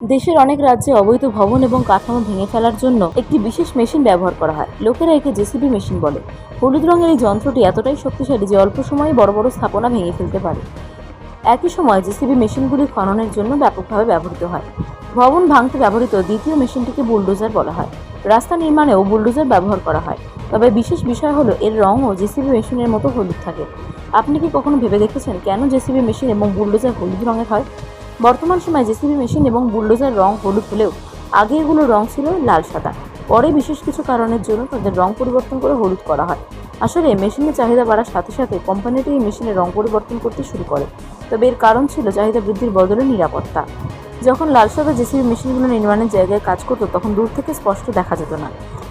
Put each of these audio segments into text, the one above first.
দেশের অনেক রাজ্যে অবৈধ ভবন এবং কাঠামো ভেঙে ফেলার জন্য একটি বিশেষ মেশিন ব্যবহার করা হয়। লোকেরা একে জেসিবি মেশিন বলে। হলুদ রঙের এই যন্ত্রটি এতটাই শক্তিশালী যে অল্প সময়ে বড় বড় স্থাপনা ভেঙে ফেলতে পারে। একই সময় জেসিবি মেশিনগুলি খননের জন্য ব্যাপকভাবে ব্যবহৃত হয়। ভবন ভাঙতে ব্যবহৃত দ্বিতীয় মেশিনটিকে বুলডোজার বলা হয়। রাস্তা নির্মাণেও বুলডোজার ব্যবহার করা হয়। তবে বিশেষ বিষয় হলো, এর রঙও জেসিবি মেশিনের মতো হলুদ থাকে। আপনি কি কখনো ভেবে দেখেছেন কেন জেসিবি মেশিন এবং বুলডোজার হলুদ রঙের হয়? বর্তমান সময়ে জেসিবি মেশিন এবং বুলডোজার রং হলুদ হলেও আগে এগুলোর রং ছিল লাল সাদা। পরে বিশেষ কিছু কারণের জন্য তাদের রং পরিবর্তন করে হলুদ করা হয়। আসলে মেশিনের চাহিদা বাড়ার সাথে সাথে কোম্পানিটি এই মেশিনের রং পরিবর্তন করতে শুরু করে। তবে এর কারণ ছিল চাহিদা বৃদ্ধির বদলে নিরাপত্তা। যখন লাল সাদা জেসিবি মেশিনগুলো নির্মাণের জায়গায় কাজ করতো, তখন দূর থেকে স্পষ্ট দেখা যেত না।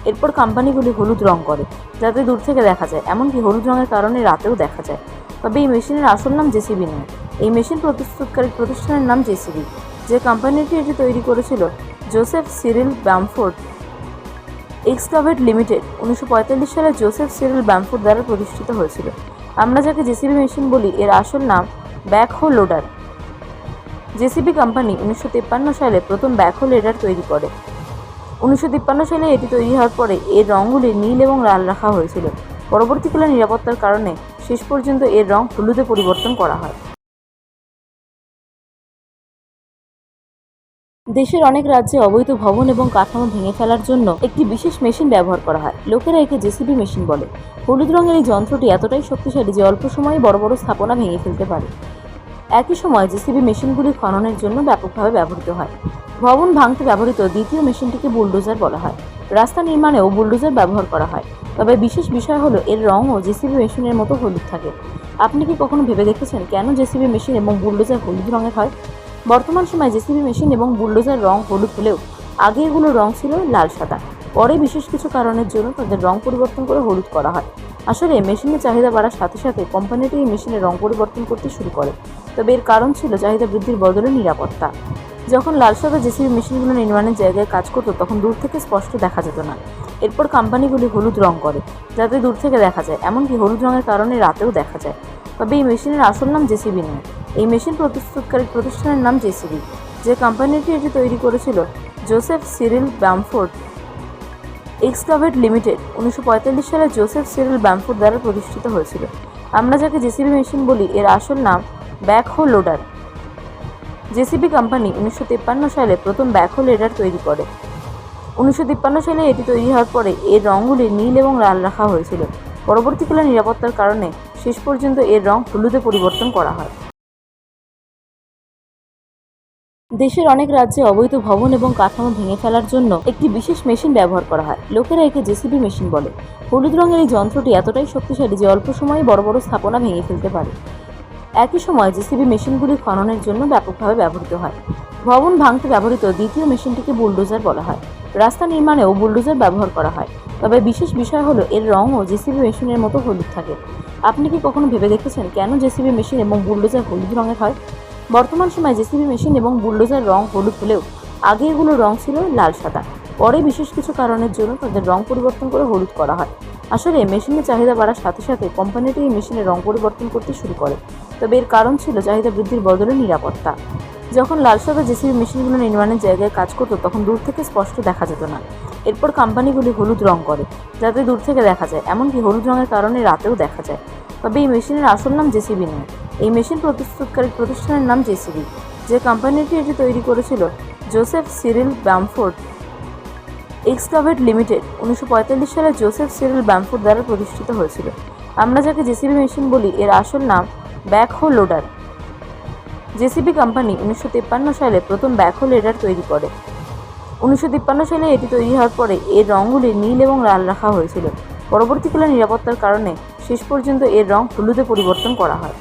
এরপর কোম্পানিগুলি হলুদ রং করে, যাতে দূর থেকে দেখা যায়। এমনকি হলুদ রঙের কারণে রাতেও দেখা যায়। তবে এই মেশিনের আসল নাম জেসিবি নয়। এই মেশিন প্রস্তুতকারী প্রতিষ্ঠানের নাম জেসিবি, যে কোম্পানিটি এটি তৈরি করেছিল, Joseph Cyril Bamford excavate limited, উনিশশো পঁয়তাল্লিশ সালে জোসেফ সিরিল ব্যামফোর্ড দ্বারা প্রতিষ্ঠিত হয়েছিল। আমরা যাকে জেসিবি মেশিন বলি, এর আসল নাম ব্যাকহো লোডার। জেসিবি কোম্পানি উনিশশো তিপ্পান্ন সালে প্রথম ব্যাকহো লোডার তৈরি করে। উনিশশো তিপ্পান্ন সালে এটি তৈরি হওয়ার পরে এর রঙগুলি নীল এবং লাল রাখা হয়েছিল। পরবর্তীকালে নিরাপত্তার কারণে শেষ পর্যন্ত এর রং হলুদে পরিবর্তন করা হয়। দেশের অনেক রাজ্যে অবৈধ ভবন এবং কাঠামো ভেঙে ফেলার জন্য একটি বিশেষ মেশিন ব্যবহার করা হয়। লোকেরা একে জেসিবি মেশিন বলে। হলুদ রঙের এই যন্ত্রটি এতটাই শক্তিশালী যে অল্প সময়ে বড় বড় স্থাপনা ভেঙে ফেলতে পারে। একই সময় জেসিবি মেশিনগুলি খননের জন্য ব্যাপকভাবে ব্যবহৃত হয়। ভবন ভাঙতে ব্যবহৃত দ্বিতীয় মেশিনটিকে বুলডোজার বলা হয়। রাস্তা নির্মাণেও বুলডোজার ব্যবহার করা হয়। তবে বিশেষ বিষয় হলো, এর রঙও জেসিবি মেশিনের মতো হলুদ থাকে। আপনি কি কখনো ভেবে দেখেছেন কেন জেসিবি মেশিন এবং বুলডোজার হলুদ রঙের হয়? বর্তমান সময়ে জেসিবি মেশিন এবং বুলডোজার রং হলুদ হলেও আগে এগুলোর রং ছিল লাল সাদা। পরে বিশেষ কিছু কারণের জন্য তাদের রং পরিবর্তন করে হলুদ করা হয়। আসলে মেশিনের চাহিদা বাড়ার সাথে সাথে কোম্পানিটি এই মেশিনের রং পরিবর্তন করতে শুরু করে। তবে এর কারণ ছিল চাহিদা বৃদ্ধির বদলে নিরাপত্তা। যখন লাল সাদা জেসিবি মেশিনগুলো নির্মাণের জায়গায় কাজ করতো, তখন দূর থেকে স্পষ্ট দেখা যেত না। এরপর কোম্পানিগুলি হলুদ রং করে, যাতে দূর থেকে দেখা যায়। এমনকি হলুদ রঙের কারণে রাতেও দেখা যায়। তবে এই মেশিনের আসল নাম জেসিবি নয়। এই মেশিন প্রস্তুতকারী প্রতিষ্ঠানের নাম জেসিবি, যে কোম্পানিটি এটি তৈরি করেছিল, Joseph Cyril Bamford excavate limited, উনিশশো পঁয়তাল্লিশ সালে জোসেফ সিরিল ব্যামফোর্ড দ্বারা প্রতিষ্ঠিত হয়েছিল। আমরা যাকে জেসিবি মেশিন বলি, এর আসল নাম ব্যাকহো লোডার। জেসিবি কোম্পানি উনিশশো তিপ্পান্ন সালে প্রথম ব্যাকহো লোডার তৈরি করে। উনিশশো তিপ্পান্ন সালে এটি তৈরি হওয়ার পরে এর রঙগুলি নীল এবং লাল রাখা হয়েছিল। পরবর্তীকালে নিরাপত্তার কারণে শেষ পর্যন্ত এর রং হলুদে পরিবর্তন করা হয়। দেশের অনেক রাজ্যে অবৈধ ভবন এবং কাঠামো ভেঙে ফেলার জন্য একটি বিশেষ মেশিন ব্যবহার করা হয়। লোকেরা একে জেসিবি মেশিন বলে। হলুদ রঙের এই যন্ত্রটি এতটাই শক্তিশালী যে অল্প সময়ে বড় বড় স্থাপনা ভেঙে ফেলতে পারে। একই সময় জেসিবি মেশিনগুলি খননের জন্য ব্যাপকভাবে ব্যবহৃত হয়। ভবন ভাঙতে ব্যবহৃত দ্বিতীয় মেশিনটিকে বুলডোজার বলা হয়। রাস্তা নির্মাণেও বুলডোজার ব্যবহার করা হয়। তবে বিশেষ বিষয় হলো, এর রঙও জেসিবি মেশিনের মতো হলুদ থাকে। আপনি কি কখনো ভেবে দেখেছেন কেন জেসিবি মেশিন এবং বুলডোজার হলুদ রঙের হয়? বর্তমান সময়ে জেসিবি মেশিন এবং বুলডোজার রং হলুদ হলেও আগে এগুলোর রং ছিল লাল সাদা। পরে বিশেষ কিছু কারণের জন্য তাদের রং পরিবর্তন করে হলুদ করা হয়। আসলে মেশিনের চাহিদা বাড়ার সাথে সাথে কোম্পানিটি এই মেশিনের রং পরিবর্তন করতে শুরু করে। তবে এর কারণ ছিল চাহিদা বৃদ্ধির বদলে নিরাপত্তা। যখন লাল সাদা জেসিবি মেশিনগুলো নির্মাণের জায়গায় কাজ করতো, তখন দূর থেকে স্পষ্ট দেখা যেত না। এরপর কোম্পানিগুলি হলুদ রং করে, যাতে দূর থেকে দেখা যায়। এমনকি হলুদ রঙের কারণে রাতেও দেখা যায়। তবে এই মেশিনের আসল নাম জেসিবি নয়। এই মেশিন প্রস্তুতকারী প্রতিষ্ঠানের নাম জেসিবি, যে কোম্পানিটি এটি তৈরি করেছিল, Joseph Cyril Bamford excavate limited, উনিশশো পঁয়তাল্লিশ সালে জোসেফ সিরিল ব্যামফোর্ড দ্বারা প্রতিষ্ঠিত হয়েছিল। আমরা যাকে জেসিবি মেশিন বলি, এর আসল নাম ব্যাকহো লোডার। জেসিবি কোম্পানি উনিশশো তিপ্পান্ন সালে প্রথম ব্যাকহো লোডার তৈরি করে। উনিশশো তিপ্পান্ন সালে এটি তৈরি হওয়ার পরে এর রঙগুলি নীল এবং লাল রাখা হয়েছিল। পরবর্তীকালে নিরাপত্তার কারণে শেষ পর্যন্ত এর রং হলুদে পরিবর্তন করা হয়।